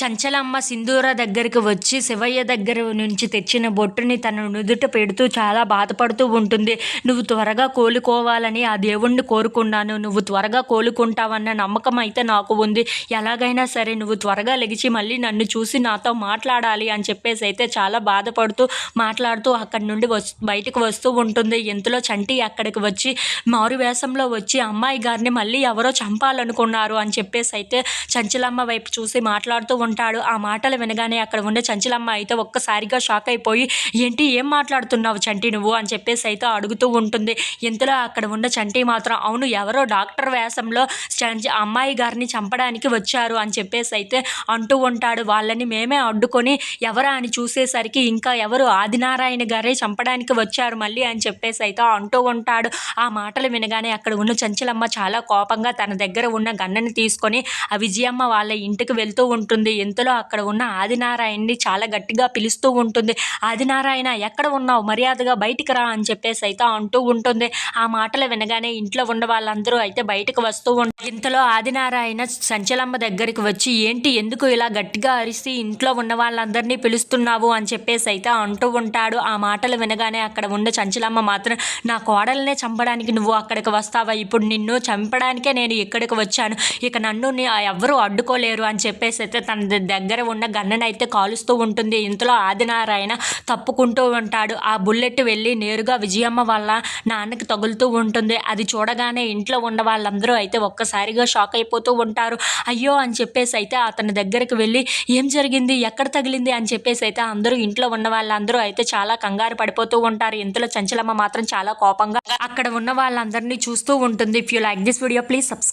చంచలమ్మ సింధూర దగ్గరికి వచ్చి శివయ్య దగ్గర నుంచి తెచ్చిన బొట్టుని తన నుదుట పెడుతూ చాలా బాధపడుతూ ఉంటుంది. నువ్వు త్వరగా కోలుకోవాలని ఆ దేవుణ్ణి కోరుకున్నాను. నువ్వు త్వరగా కోలుకుంటావన్న నమ్మకం అయితే నాకు ఉంది. ఎలాగైనా సరే నువ్వు త్వరగా లెగిచి మళ్ళీ నన్ను చూసి నాతో మాట్లాడాలి అని చెప్పేసి అయితే చాలా బాధపడుతూ మాట్లాడుతూ అక్కడి నుండి వస్తు బయటకు వస్తూ ఉంటుంది. ఇంతలో చంటి అక్కడికి వచ్చి మారు వేషంలో వచ్చి అమ్మాయి గారిని మళ్ళీ ఎవరో చంపాలనుకున్నారు అని చెప్పేసి అయితే చంచలమ్మ వైపు చూసి మాట్లాడుతూ ఉంటాడు. ఆ మాటలు వినగానే అక్కడ ఉండే చంచలమ్మ అయితే ఒక్కసారిగా షాక్ అయిపోయి ఏంటి ఏం మాట్లాడుతున్నావు చంటి నువ్వు? అని చెప్పేసి అయితే అడుగుతూ ఉంటుంది. ఇంతలో అక్కడ ఉన్న చంటి మాత్రం అవును ఎవరో డాక్టర్ వేషంలో అమ్మాయి గారిని చంపడానికి వచ్చారు అని చెప్పేసి అయితే అంటూ ఉంటాడు. వాళ్ళని మేమే అడ్డుకొని ఎవరా? అని చూసేసరికి ఇంకా ఎవరు? ఆదినారాయణ గారే చంపడానికి వచ్చారు మళ్ళీ అని చెప్పేసి అయితే అంటూ ఉంటాడు. ఆ మాటలు వినగానే అక్కడ ఉన్న చంచలమ్మ చాలా కోపంగా తన దగ్గర ఉన్న గన్నని తీసుకొని ఆ విజయమ్మ వాళ్ళ ఇంటికి వెళ్తూ ఉంటుంది. ఇంతలో అక్కడ ఉన్న ఆదినారాయణ్ని చాలా గట్టిగా పిలుస్తూ ఉంటుంది. ఆదినారాయణ ఎక్కడ ఉన్నావు? మర్యాదగా బయటికి రా అని చెప్పేసి అయితే అంటూ ఉంటుంది. ఆ మాటలు వినగానే ఇంట్లో ఉన్న వాళ్ళందరూ అయితే బయటకు వస్తూ ఉంటారు ఇంతలో ఆదినారాయణ సంచలమ్మ దగ్గరికి వచ్చి ఏంటి? ఎందుకు ఇలా గట్టిగా అరిసి ఇంట్లో ఉన్న వాళ్ళందరినీ పిలుస్తున్నావు? అని చెప్పేసి అయితే అంటూ ఉంటాడు. ఆ మాటలు వినగానే అక్కడ ఉన్న చంచలమ్మ మాత్రం నా కోడలనే చంపడానికి నువ్వు అక్కడికి వస్తావా? ఇప్పుడు నిన్ను చంపడానికే నేను ఇక్కడికి వచ్చాను. ఇక నన్ను నీ- ఎవ్వరూ అడ్డుకోలేరు అని చెప్పేసి అయితే తన దగ్గర ఉన్న గన్నను అయితే కాలుస్తూ ఉంటుంది. ఇంతలో ఆదినారాయణ తప్పుకుంటూ ఉంటాడు. ఆ బుల్లెట్ వెళ్ళి నేరుగా విజయమ్మ వాళ్ళ నాన్నకి తగులుతూ ఉంటుంది. అది చూడగానే ఇంట్లో ఉన్న వాళ్ళందరూ అయితే ఒక్కసారిగా షాక్ అయిపోతూ ఉంటారు. అయ్యో అని చెప్పేసి అయితే అతని దగ్గరికి వెళ్ళి ఏం జరిగింది? ఎక్కడ తగిలింది? అని చెప్పేసి అయితే అందరూ ఇంట్లో ఉన్న వాళ్ళందరూ అయితే చాలా కంగారు పడిపోతూ ఉంటారు. ఇంతలో చంచలమ్మ మాత్రం చాలా కోపంగా అక్కడ ఉన్న వాళ్ళందరినీ చూస్తూ ఉంటుంది. If you like this video please subscribe